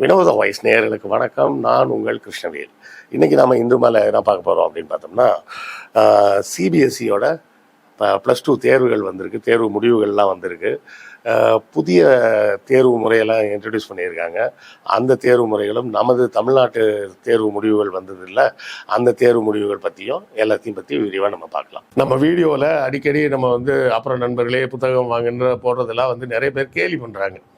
வினோத வாய்ஸ் நேர்களுக்கு வணக்கம். நான் உங்கள் கிருஷ்ணவேல். இன்னைக்கு நாம இந்து மேலே என்ன பார்க்க போகிறோம் அப்படின்னு பார்த்தோம்னா சிபிஎஸ்சியோட ப்ளஸ் டூ தேர்வுகள் வந்திருக்கு. தேர்வு முடிவுகள்லாம் வந்திருக்கு. புதிய தேர்வு முறையெல்லாம் இன்ட்ரடியூஸ் பண்ணியிருக்காங்க. அந்த தேர்வு முறைகளும் நமது தமிழ்நாட்டு தேர்வு முடிவுகள் வந்ததில்ல. அந்த தேர்வு முடிவுகள் பற்றியும் எல்லாத்தையும் பற்றி விரிவாக நம்ம பார்க்கலாம். நம்ம வீடியோவில் அடிக்கடி நம்ம வந்து அப்புறம் நண்பர்களே புத்தகம் வாங்குன்ற போடுறதெல்லாம் வந்து நிறைய பேர் கேலி பண்ணுறாங்க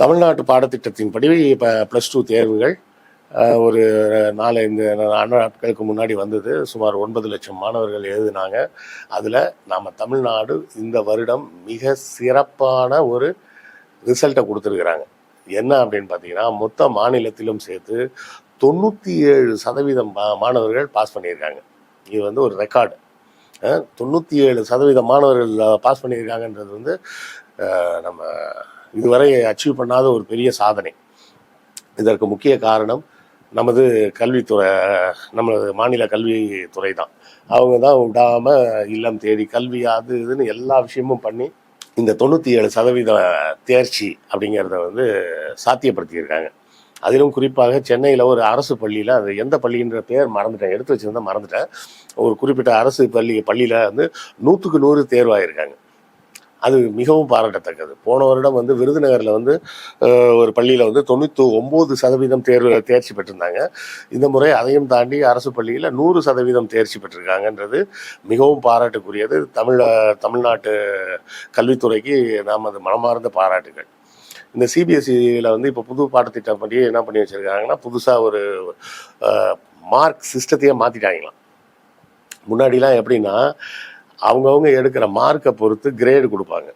தமிழ்நாட்டு பாடத்திட்டத்தின்படி இப்போ ப்ளஸ் டூ தேர்வுகள் ஒரு நாலஞ்சு நாட்களுக்கு முன்னாடி வந்தது. சுமார் ஒன்பது லட்சம் மாணவர்கள் எழுதினாங்க. அதில் நாம் தமிழ்நாடு இந்த வருடம் மிக சிறப்பான ஒரு ரிசல்ட்டை கொடுத்துருக்குறாங்க. என்ன அப்படின்னு பார்த்தீங்கன்னா மொத்த மாநிலத்திலும் சேர்த்து தொண்ணூற்றி ஏழு சதவீதம் மாணவர்கள் பாஸ் பண்ணியிருக்காங்க. இது வந்து ஒரு ரெக்கார்டு தொண்ணூற்றி ஏழு சதவீத மாணவர்கள் பாஸ் பண்ணியிருக்காங்கன்றது வந்து நம்ம இதுவரை அச்சீவ் பண்ணாத ஒரு பெரிய சாதனை. இதற்கு முக்கிய காரணம் நமது கல்வித்துறை நமது மாநில கல்வித்துறை தான். அவங்க தான் விடாமல் இல்லம் தேடி கல்வி அது இதுன்னு எல்லா விஷயமும் பண்ணி இந்த தொண்ணூற்றி ஏழு சதவீத தேர்ச்சி அப்படிங்கிறத வந்து சாத்தியப்படுத்தியிருக்காங்க. அதிலும் குறிப்பாக சென்னையில் ஒரு அரசு பள்ளியில் அது எந்த பள்ளின்ற பேர் மறந்துட்டேன் எடுத்து வச்சிருந்தா மறந்துட்டேன். ஒரு குறிப்பிட்ட அரசு பள்ளி பள்ளியில் வந்து நூற்றுக்கு நூறு தேர்வாயிருக்காங்க. அது மிகவும் பாராட்டத்தக்கது. போன வருடம் வந்து விருதுநகரில் வந்து ஒரு பள்ளியில் வந்து தொண்ணூற்றி ஒம்பது சதவீதம் தேர்வு தேர்ச்சி பெற்றிருந்தாங்க. இந்த முறை அதையும் தாண்டி அரசு பள்ளியில் நூறு சதவீதம் தேர்ச்சி பெற்றிருக்காங்கன்றது மிகவும் பாராட்டுக்குரியது. தமிழ் தமிழ்நாட்டு கல்வித்துறைக்கு நாம் அது மனமார்ந்த பாராட்டுகள். இந்த சிபிஎஸ்சியில் வந்து இப்போ புது பாடத்திட்டம் படி என்ன பண்ணி வச்சுருக்காங்கன்னா புதுசாக ஒரு மார்க் சிஸ்டத்தையே மாற்றிட்டாங்களாம் முன்னாடிலாம் எப்படின்னா அவங்கவுங்க எடுக்கிற மார்க்கை பொறுத்து கிரேடு கொடுப்பாங்க.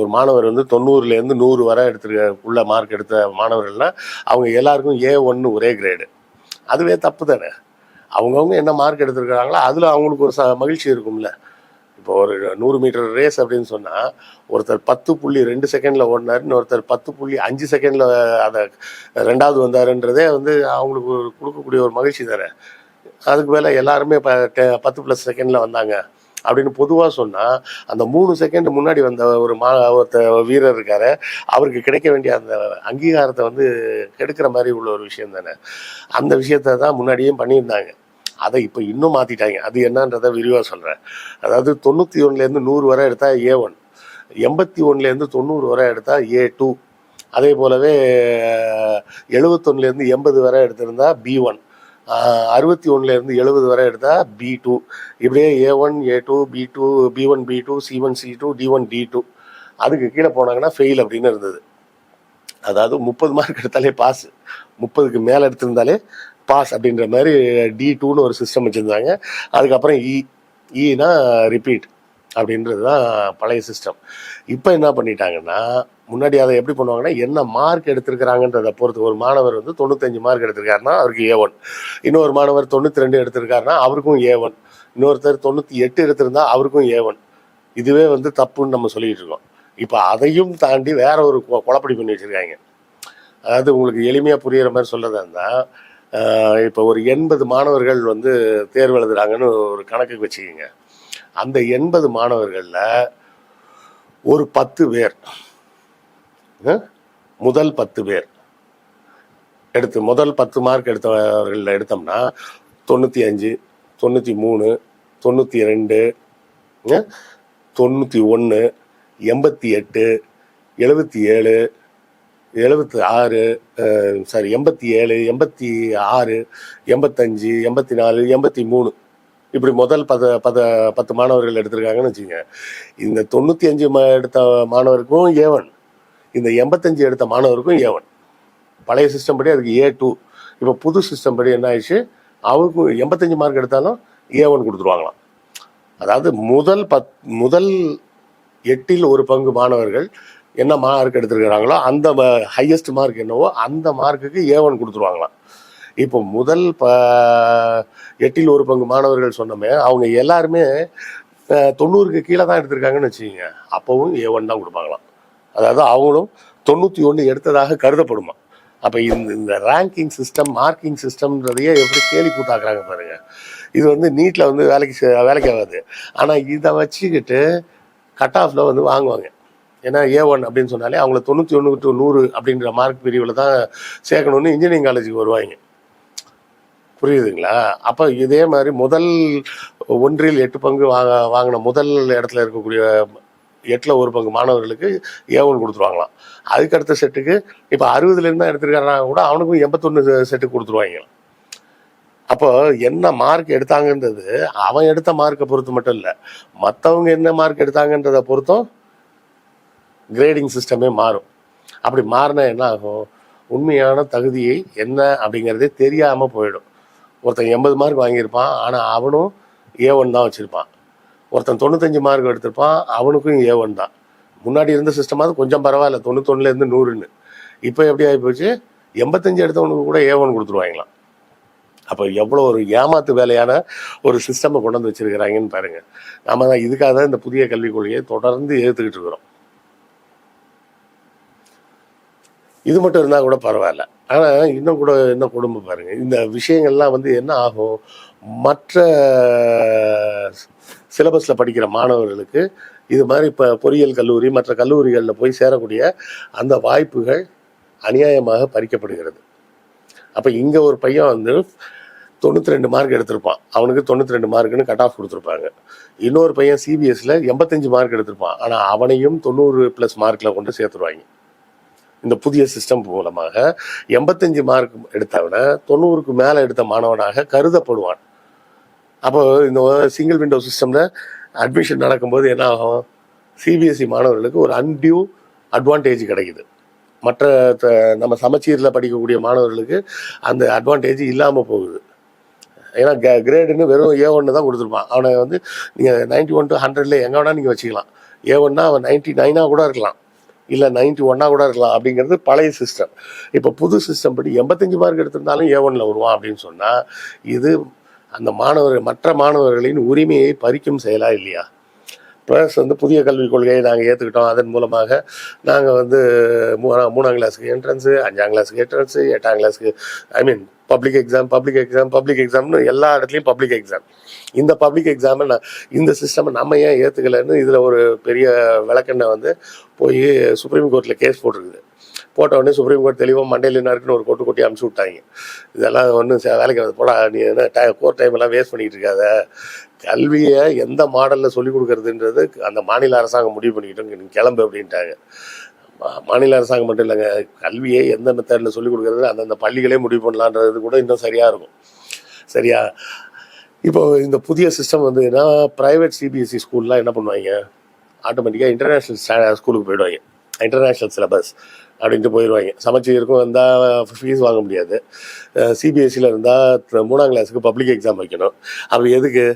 ஒரு மாணவர் வந்து தொண்ணூறுலேருந்து நூறு வரை எடுத்துருக்க உள்ள மார்க் எடுத்த மாணவர்கள்னா அவங்க எல்லாருக்கும் ஏ ஒன்று ஒரே கிரேடு அதுவே தப்பு தானே? அவங்கவுங்க என்ன மார்க் எடுத்திருக்கிறாங்களோ அதில் அவங்களுக்கு ஒரு ச மகிழ்ச்சி இருக்கும்ல. இப்போ ஒரு நூறு மீட்டர் ரேஸ் அப்படின்னு சொன்னால் ஒருத்தர் பத்து புள்ளி ரெண்டு செகண்டில் ஓடினார் இன்னொருத்தர் பத்து புள்ளி அஞ்சு செகண்டில் அதை ரெண்டாவது வந்தாருன்றதே வந்து அவங்களுக்கு ஒரு கொடுக்கக்கூடிய ஒரு மகிழ்ச்சி தானே? அதுக்கு மேலே எல்லாருமே இப்போ பத்து ப்ளஸ் செகண்டில் வந்தாங்க. அப்படின்னு பொதுவாக சொன்னால் அந்த மூணு செகண்ட் முன்னாடி வந்த ஒரு மா ஒருத்த வீரர் இருக்கார். அவருக்கு கிடைக்க வேண்டிய அந்த அங்கீகாரத்தை வந்து கெடுக்கிற மாதிரி உள்ள ஒரு விஷயம் தானே. அந்த விஷயத்த தான் முன்னாடியே பண்ணியிருந்தாங்க. அதை இப்போ இன்னும் மாற்றிட்டாங்க அது என்னன்றதை விரிவாக சொல்கிறேன் அதாவது தொண்ணூற்றி ஒன்றுலேருந்து நூறு வரை எடுத்தால் ஏ ஒன் எண்பத்தி ஒன்றுலேருந்து தொண்ணூறு வரை எடுத்தால் ஏ டூ அதே போலவே எழுபத்தொன்னுலேருந்து எண்பது வரை எடுத்திருந்தா பி ஒன் அறுபத்தி ஒன்றுலேருந்து எழுபது வரை எடுத்தால் பி டூ இப்படியே A one A two B two B one B two C one C two D one D two அதுக்கு கீழே போனாங்கன்னா ஃபெயில் அப்படின்னு இருந்தது. அதாவது முப்பது மார்க் எடுத்தாலே பாஸ் முப்பதுக்கு மேலே எடுத்திருந்தாலே பாஸ் அப்படின்ற மாதிரி டி டூன்னு ஒரு சிஸ்டம் வச்சுருந்தாங்க. அதுக்கப்புறம் இ ஈனா ரிப்பீட் அப்படின்றது தான் பழைய சிஸ்டம் இப்போ என்ன பண்ணிட்டாங்கன்னா முன்னாடி அதை எப்படி பண்ணுவாங்கன்னா என்ன மார்க் எடுத்திருக்கிறாங்கன்றதை பொறுத்து. ஒரு மாணவர் வந்து தொண்ணூத்தஞ்சு மார்க் எடுத்திருக்காருன்னா அவருக்கு ஏ ஒன் இன்னொரு மாணவர் தொண்ணூற்றி ரெண்டு எடுத்திருக்காருன்னா அவருக்கும் ஏ ஒன் இன்னொருத்தர் தொண்ணூற்றி எட்டு எடுத்திருந்தா அவருக்கும் ஏ ஒன் இதுவே வந்து தப்புன்னு நம்ம சொல்லிட்டு இருக்கோம். இப்போ அதையும் தாண்டி வேற ஒரு கொ- குழப்படி பண்ணி வச்சிருக்காங்க. அதாவது உங்களுக்கு எளிமையாக புரியுற மாதிரி சொல்றதா இருந்தால் இப்போ ஒரு எண்பது மாணவர்கள் வந்து தேர்வு எழுதுறாங்கன்னு ஒரு கணக்குக்கு வச்சுக்கோங்க. அந்த எண்பது மாணவர்களில் ஒரு பத்து பேர் முதல் பத்து பேர். எடுத்து முதல் பத்து மார்க் எடுத்தவர்களில் எடுத்தோம்னா தொண்ணூற்றி அஞ்சு தொண்ணூற்றி மூணு தொண்ணூற்றி ரெண்டு தொண்ணூற்றி ஒன்று எண்பத்தி எட்டு எழுபத்தி ஏழு எழுபத்தி ஆறு சாரி எண்பத்தி ஏழு எண்பத்தி ஆறு எண்பத்தஞ்சு எண்பத்தி நாலு எண்பத்தி மூணு. இப்படி முதல் பத பத பத்து மாணவர்கள் எடுத்திருக்காங்கன்னு வச்சுங்க. இந்த தொண்ணூற்றி அஞ்சு எடுத்த மாணவருக்கும் ஏவன் இந்த எண்பத்தஞ்சு எடுத்த மாணவருக்கும் ஏவன் பழைய சிஸ்டம் படி அதுக்கு ஏ டூ இப்போ புது சிஸ்டம் படி என்ன ஆயிடுச்சு? அவருக்கும் எண்பத்தஞ்சு மார்க் எடுத்தாலும் ஏ ஒன் கொடுத்துருவாங்களாம். அதாவது முதல் பத் முதல் எட்டில் ஒரு பங்கு மாணவர்கள் என்ன மார்க் எடுத்திருக்கிறாங்களோ அந்த ஹையஸ்ட் மார்க் என்னவோ அந்த மார்க்குக்கு ஏ ஒன் கொடுத்துருவாங்களாம். இப்போ முதல் ப எட்டில் ஒரு பங்கு மாணவர்கள் சொன்னோமே அவங்க எல்லாருமே தொண்ணூறுக்கு கீழே தான் எடுத்திருக்காங்கன்னு வச்சுக்கோங்க. அப்போவும் ஏ ஒன் தான் கொடுப்பாங்களாம். அதாவது அவங்களும் தொண்ணூற்றி ஒன்று எடுத்ததாக கருதப்படுமா. அப்போ இந்த இந்த ரேங்கிங் சிஸ்டம் மார்க்கிங் சிஸ்டம்ன்றதையே எப்படி கேலி கூட்டாக்குறாங்க பாருங்க. இது வந்து நீட்டில் வந்து வேலைக்கு வேலைக்கு ஆகாது. ஆனால் இதை வச்சுக்கிட்டு கட் ஆஃப்ல வந்து வாங்குவாங்க. ஏன்னா ஏ ஒன் அப்படின்னு சொன்னாலே அவங்கள தொண்ணூற்றி ஒன்று டு நூறு அப்படின்ற மார்க் பிரிவில் தான் சேர்க்கணும்னு இன்ஜினியரிங் காலேஜுக்கு வருவாங்க. புரியுதுங்களா? அப்போ இதே மாதிரி முதல் ஒன்றில் எட்டு பங்கு வாங்க வாங்கின முதல் இடத்துல இருக்கக்கூடிய எட்டில் ஒரு பங்கு மாணவர்களுக்கு ஏ ஒன் கொடுத்துருவாங்களாம். அதுக்கு அடுத்த செட்டுக்கு இப்போ அறுபதுலேருந்து தான் எடுத்திருக்காங்கன்னா கூட அவனுக்கும் எண்பத்தொன்று செட்டுக்கு கொடுத்துருவாங்களாம். அப்போ என்ன மார்க் எடுத்தாங்கன்றது அவன் எடுத்த மார்க்கை பொறுத்து மட்டும் இல்லை மற்றவங்க என்ன மார்க் எடுத்தாங்கன்றதை பொறுத்தும் கிரேடிங் சிஸ்டமே மாறும். அப்படி மாறினா என்ன ஆகும்? உண்மையான தகுதியை என்ன அப்படிங்கிறதே தெரியாமல் போயிடும். ஒருத்தன் எண்பது மார்க் வாங்கியிருப்பான். ஆனால் அவனும் ஏ ஒன் தான் வச்சுருப்பான். ஒருத்தன் தொண்ணூத்தஞ்சு மார்க் எடுத்திருப்பான். அவனுக்கும் ஏ ஒன் தான். முன்னாடி இருந்த சிஸ்டமாவது கொஞ்சம் பரவாயில்ல. தொண்ணூத்தொன்னுலேருந்து நூறுன்னு. இப்போ எப்படி ஆகி போச்சு எண்பத்தஞ்சு எடுத்தவனுக்கு கூட ஏ ஒன் கொடுத்துருவாங்களாம். அப்போ எவ்வளோ ஒரு ஏமாத்து வேலையான ஒரு சிஸ்டமை கொண்டு வந்து வச்சிருக்கிறாங்கன்னு பாருங்க. நாம தான் இதுக்காக தான் இந்த புதிய கல்விக் கொள்கையை தொடர்ந்து ஏற்றுக்கிட்டு இருக்கிறோம். இது மட்டும் இருந்தால் கூட பரவாயில்ல. ஆனால் இன்னும் கூட இன்னும் குடும்பம் பாருங்க. இந்த விஷயங்கள்லாம் வந்து என்ன ஆகும்? மற்ற சிலபஸில் படிக்கிற மாணவர்களுக்கு இது மாதிரி இப்போ பொறியியல் கல்லூரி மற்ற கல்லூரிகளில் போய் சேரக்கூடிய அந்த வாய்ப்புகள் அநியாயமாக பறிக்கப்படுகிறது. அப்போ இங்கே ஒரு பையன் வந்து தொண்ணூற்றி ரெண்டு மார்க் எடுத்திருப்பான். அவனுக்கு தொண்ணூற்றி ரெண்டு மார்க்குன்னு கட் ஆஃப் கொடுத்துருப்பாங்க. இன்னொரு பையன் சிபிஎஸ்சியில் எண்பத்தஞ்சு மார்க் எடுத்திருப்பான். ஆனால் அவனையும் தொண்ணூறு ப்ளஸ் மார்க்கில் கொண்டு சேர்த்துருவாங்க. இந்த புதிய சிஸ்டம் மூலமாக எண்பத்தஞ்சு மார்க் எடுத்தவனை தொண்ணூறுக்கு மேலே எடுத்த மாணவனாக கருதப்படுவான். அப்போ இந்த சிங்கிள் விண்டோ சிஸ்டமில் அட்மிஷன் நடக்கும்போது என்ன ஆகும்? சிபிஎஸ்சி மாணவர்களுக்கு ஒரு அன்டியூ அட்வான்டேஜ் கிடைக்குது. மற்ற த- நம்ம சமச்சீரில் படிக்கக்கூடிய மாணவர்களுக்கு அந்த அட்வான்டேஜ் இல்லாமல் போகுது. ஏன்னா கிரேடுன்னு வெறும் ஏ ஒன்று தான் கொடுத்துருப்பான். அவனை வந்து நீங்கள் நைன்டி ஒன் டு ஹண்ட்ரட்ல எங்கே வேணால் நீங்கள் வச்சுக்கலாம். ஏ ஒன்னா அவன் நைன்டி நைனாக கூட இருக்கலாம். இல்லை நைன்டி ஒன்னாக கூட இருக்கலாம் அப்படிங்கிறது பழைய சிஸ்டம் இப்போ புது சிஸ்டம் படி எண்பத்தஞ்சு மார்க் எடுத்திருந்தாலும் ஏ ஒன்ல வருவான் அப்படின்னு சொன்னால் இது அந்த மாணவர்கள் மற்ற மாணவர்களின் உரிமையை பறிக்கும் செயலா இல்லையா? ப்ளஸ் வந்து புதிய கல்விக் கொள்கையை நாங்கள் ஏற்றுக்கிட்டோம் அதன் மூலமாக நாங்கள் வந்து மூணாம் மூணாம் கிளாஸுக்கு என்ட்ரன்ஸு அஞ்சாம் கிளாஸுக்கு என்ட்ரன்ஸு எட்டாம் கிளாஸுக்கு I mean public exam public exam public எக்ஸாம்னு எல்லா இடத்துலையும் பப்ளிக் எக்ஸாம் இந்த பப்ளிக் எக்ஸாமை நான் இந்த சிஸ்டமை நம்ம ஏன் ஏற்றுக்கலைன்னு இதில் ஒரு பெரிய விளக்கெண்ணை வந்து போய் சுப்ரீம் கோர்ட்டில் கேஸ் போட்டிருக்குது. போட்ட உடனே சுப்ரீம் கோர்ட் தெளிவாக மண்டையில் என்ன இருக்குன்னு ஒரு கொட்டு கொட்டி அமுச்சு விட்டாங்க. இதெல்லாம் ஒன்றும் வேலைக்கு வராது. போடா நீ என்ன டை கோர்ட் டைம் எல்லாம் வேஸ்ட் பண்ணிட்டு இருக்காத. கல்வியை எந்த மாடலில் சொல்லிக் கொடுக்கறதுன்றது அந்த மாநில அரசாங்கம் முடிவு பண்ணிக்கிட்டோம் நீ கிளம்பு அப்படின்ட்டாங்க. மாநில அரசாங்கம் மட்டும் இல்லைங்க. கல்வியை எந்த மெத்தடில் சொல்லிக் கொடுக்கறது அந்தந்த பள்ளிகளே முடிவு பண்ணலான்றது கூட இன்னும் சரியாக இருக்கும். சரியா? இப்போ இந்த புதிய சிஸ்டம் வந்து என்ன ப்ரைவேட் சிபிஎஸ்சி ஸ்கூல்லாம் என்ன பண்ணுவாங்க? ஆட்டோமேட்டிக்காக இன்டர்நேஷ்னல் ஸ்கூலுக்கு போயிடுவாங்க. இன்டர்நேஷ்னல் சிலபஸ் அப்படின்ட்டு போயிடுவாங்க. சமச்சீருக்கும் இருந்தால் ஃபீஸ் வாங்க முடியாது. சிபிஎஸ்சியில் இருந்தால் மூணாம் கிளாஸுக்கு பப்ளிக் எக்ஸாம் வைக்கணும். அப்போ எதுக்கு?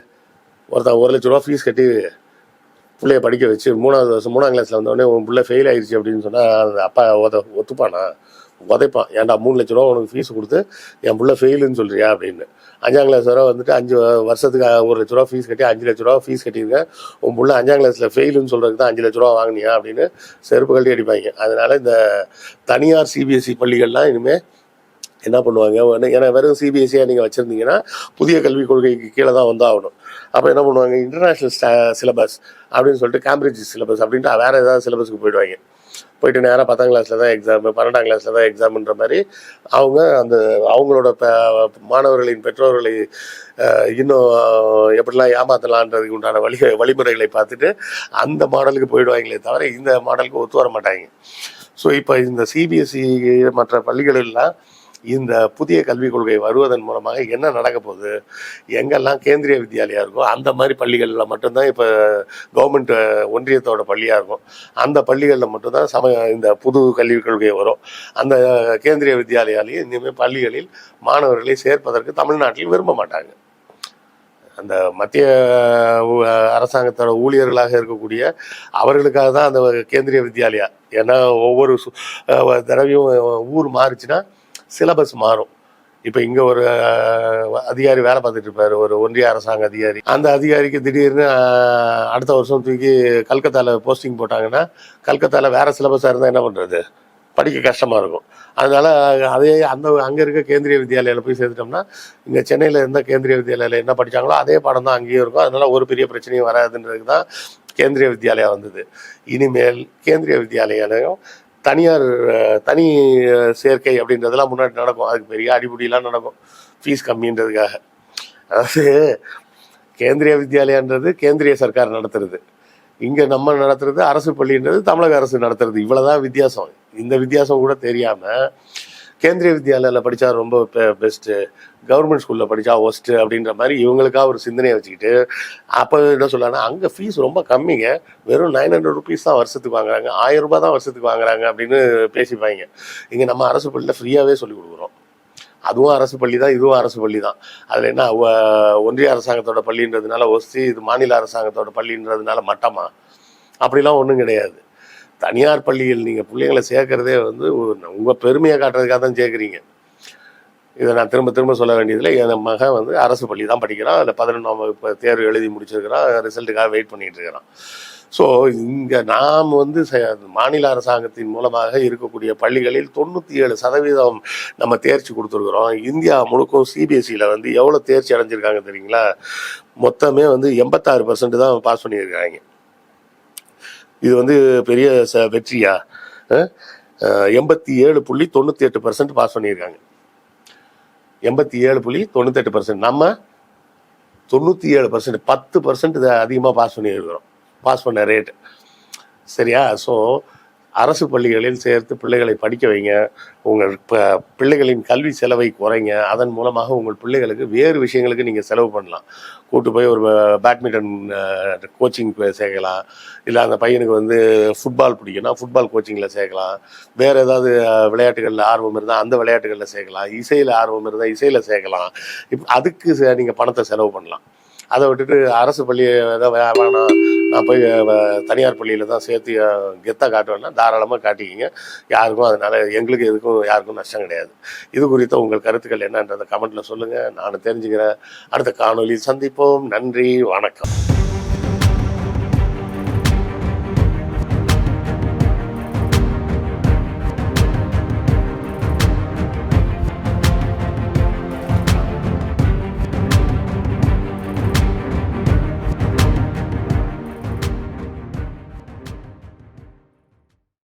ஒருத்தன் ஒரு லட்ச ரூபா ஃபீஸ் கட்டி பிள்ளைய படிக்க வச்சு மூணாவது வருஷம் மூணாம் கிளாஸில் வந்தோடனே உன் பிள்ளை ஃபெயில் ஆயிடுச்சு அப்படின்னு சொன்னால் அந்த அப்பா ஒத ஒத்துப்பானா? உதைப்பான். ஏன்டா மூணு லட்ச ரூபா உனக்கு ஃபீஸ் கொடுத்து என் பிள்ளை ஃபெயிலுன்னு சொல்றியா அப்படின்னு. அஞ்சாம் கிளாஸ் வரை வந்துட்டு அஞ்சு வருஷத்துக்கு ஒரு லட்ச ரூபா ஃபீஸ் கட்டி அஞ்சு லட்ச ரூபா ஃபீஸ் கட்டியிருக்கேன் உன் பிள்ளை அஞ்சாம் கிளாஸில் ஃபெயிலுன்னு சொல்கிறதுக்கு தான் அஞ்சு லட்ச ரூபா வாங்கினியா அப்படின்னு செருப்பு கழட்டி அடிப்பாங்க. அதனால் இந்த தனியார் சிபிஎஸ்சி பள்ளிகள்லாம் இனிமேல் என்ன பண்ணுவாங்க? ஏன்னா வெறும் சிபிஎஸ்சியாக நீங்கள் வச்சுருந்தீங்கன்னா புதிய கல்விக் கொள்கைக்கு கீழே தான் வந்தாகணும். அப்போ என்ன பண்ணுவாங்க இன்டர்நேஷ்னல் சிலபஸ் அப்படின்னு சொல்லிட்டு கேம்பிரிட்ஜ் சிலபஸ் அப்படின்ட்டு வேறு ஏதாவது சிலபஸ்க்கு போயிடுவாங்க. போயிட்டு நேராக பத்தாம் கிளாஸில் தான் எக்ஸாம் பன்னெண்டாம் கிளாஸில் தான் எக்ஸாம்ன்ற மாதிரி அவங்க அந்த அவங்களோட ப- மாணவர்களின் பெற்றோர்களை இன்னும் எப்படிலாம் ஏமாத்தலான்றதுக்கு உண்டான வழி வழிமுறைகளை பார்த்துட்டு அந்த மாடலுக்கு போயிடுவாங்களே தவிர இந்த மாடலுக்கு ஒத்து வர மாட்டாங்க. ஸோ இப்போ இந்த சிபிஎஸ்சி மற்ற பள்ளிகளெல்லாம் இந்த புதிய கல்விக் கொள்கை வருவதன் மூலமாக என்ன நடக்க போகுது? எங்கெல்லாம் கேந்திரிய வித்யாலயா இருக்கோ அந்த மாதிரி பள்ளிகளில் மட்டும்தான் இப்போ கவர்மெண்ட் ஒன்றியத்தோட பள்ளியாக இருக்கும். அந்த பள்ளிகளில் மட்டும்தான் சம இந்த புது கல்விக் கொள்கை வரும். அந்த கேந்திரிய வித்யாலயாலேயே இனிமேல் பள்ளிகளில் மாணவர்களை சேர்ப்பதற்கு தமிழ்நாட்டில் விரும்ப மாட்டாங்க. அந்த மத்திய அரசாங்கத்தோட ஊழியர்களாக இருக்கக்கூடிய அவர்களுக்காக தான் அந்த கேந்திரிய வித்யாலயா. ஏன்னா ஒவ்வொரு சு- தடவையும் ஊர் மாறுச்சுன்னா சிலபஸ் மாறும். இப்போ இங்கே ஒரு அதிகாரி வேலை பார்த்துட்டு இருப்பார். ஒரு ஒன்றிய அரசாங்க அதிகாரி. அந்த அதிகாரிக்கு திடீர்னு அடுத்த வருஷம் தூக்கி கல்கத்தாவில் போஸ்டிங் போட்டாங்கன்னா கல்கத்தாவில் வேறு சிலபஸாக இருந்தால் என்ன பண்ணுறது படிக்க கஷ்டமாக இருக்கும். அதனால் அதே அந்த அங்கே இருக்க கேந்திரிய வித்யாலயில் போய் சேர்த்துட்டோம்னா இங்கே சென்னையில் இருந்த கேந்திரிய வித்யாலயில் என்ன படிச்சாங்களோ அதே பாடம் தான் அங்கேயும் இருக்கும். அதனால் ஒரு பெரிய பிரச்சனையும் வராதுன்றதுக்கு தான் கேந்திரிய வித்யாலயா வந்தது. இனிமேல் கேந்திரிய வித்யாலயாலையும் தனியார் தனி சேர்க்கை அப்படின்றதெல்லாம் முன்னாடி நடக்கும். அதுக்கு பெரிய அடிப்படையெல்லாம் நடக்கும். ஃபீஸ் கம்மின்றதுக்காக. அதாவது கேந்திரிய வித்யாலயான்றது கேந்திரிய சர்க்கார் நடத்துறது. இங்கே நம்ம நடத்துறது அரசு பள்ளின்றது தமிழக அரசு நடத்துறது. இவ்வளோதான் வித்தியாசம். இந்த வித்தியாசம் கூட தெரியாமல் கேந்திரிய வித்யாலயாவில் படித்தா ரொம்ப பெஸ்ட்டு கவர்மெண்ட் ஸ்கூலில் படித்தா ஒஸ்ட்டு அப்படின்ற மாதிரி இவங்களுக்காக ஒரு சிந்தனையை வச்சுக்கிட்டு அப்போ என்ன சொல்லலாம்னா அங்கே ஃபீஸ் ரொம்ப கம்மிங்க. வெறும் நைன் ஹண்ட்ரட் ருபீஸ் தான் வருஷத்துக்கு வாங்குறாங்க. ஆயிரம் ரூபாய் தான் வருஷத்துக்கு வாங்குறாங்க அப்படின்னு பேசிப்பாங்க. இங்கே நம்ம அரசு பள்ளியில் ஃப்ரீயாகவே சொல்லிக் கொடுக்குறோம். அதுவும் அரசு பள்ளி தான் இதுவும் அரசு பள்ளி தான். அதில் என்ன ஒன்றிய அரசாங்கத்தோட பள்ளின்றதுனால ஒஸ்தி இது மாநில அரசாங்கத்தோட பள்ளின்றதுனால மட்டமா? அப்படிலாம் ஒன்றும் கிடையாது. தனியார் பள்ளியில் நீங்கள் பிள்ளைங்களை சேர்க்கறதே வந்து உங்கள் பெருமையை காட்டுறதுக்காக தான் சேர்க்குறீங்க. இதை நான் திரும்ப திரும்ப சொல்ல வேண்டியதில்லை. என் மகன் வந்து அரசு பள்ளி தான் படிக்கிறான். அதில் பதினொன்றாம் வகுப்பு தேர்வு எழுதி முடிச்சிருக்கிறான். ரிசல்ட்டுக்காக வெயிட் பண்ணிகிட்டு இருக்கிறான். ஸோ இங்கே நாம் வந்து மாநில அரசாங்கத்தின் மூலமாக இருக்கக்கூடிய பள்ளிகளில் தொண்ணூற்றி ஏழு சதவீதம் நம்ம தேர்ச்சி கொடுத்துருக்குறோம். இந்தியா முழுக்கும் சிபிஎஸ்சியில் வந்து எவ்வளோ தேர்ச்சி அடைஞ்சிருக்காங்க தெரியுங்களா? மொத்தமே வந்து எண்பத்தாறு பர்சன்ட் தான் பாஸ் பண்ணியிருக்காங்க. இது வந்து பெரிய ச வெற்றியா? எண்பத்தி ஏழு புள்ளி தொண்ணூற்றி எட்டு பர்சன்ட் பாஸ் பண்ணியிருக்காங்க. எண்பத்தி ஏழு புள்ளி தொண்ணூத்தெட்டு பர்சன்ட் நம்ம தொண்ணூற்றி ஏழு பர்சன்ட் பத்து பர்சன்ட் இதை அதிகமாக பாஸ் பண்ணியிருக்கிறோம். பாஸ் பண்ண ரேட் சரியா? ஸோ அரசு பள்ளிகளில் சேர்த்து பிள்ளைகளை படிக்க வைங்க. உங்கள் பிள்ளைகளின் கல்வி செலவை குறைங்க. அதன் மூலமாக உங்கள் பிள்ளைகளுக்கு வேறு விஷயங்களுக்கு நீங்கள் செலவு பண்ணலாம். கூட்டு போய் ஒரு பேட்மிண்டன் கோச்சிங் சேர்க்கலாம். இல்லை அந்த பையனுக்கு வந்து ஃபுட்பால் பிடிக்கும்னா ஃபுட்பால் கோச்சிங்கில் சேர்க்கலாம். வேறு ஏதாவது விளையாட்டுகளில் ஆர்வம் இருந்தால் அந்த விளையாட்டுகளில் சேர்க்கலாம். இசையில் ஆர்வம் இருந்தால் இசையில் சேர்க்கலாம். இப்போ அதுக்கு நீங்கள் பணத்தை செலவு பண்ணலாம். அதை விட்டுட்டு அரசு பள்ளி ஏதோ வேணாம். நான் போய் தனியார் பள்ளியில் தான் சேர்த்து கெத்தாக காட்டுவேன்னா தாராளமாக காட்டிக்கிங்க. யாருக்கும் அதனால் எங்களுக்கு எதுக்கும் யாருக்கும் நஷ்டம் கிடையாது. இது குறித்த உங்கள் கருத்துக்கள் என்னன்றதை கமெண்ட்டில் சொல்லுங்கள் நான் தெரிஞ்சுக்கிறேன். அடுத்த காணொளி சந்திப்போம். நன்றி. வணக்கம்.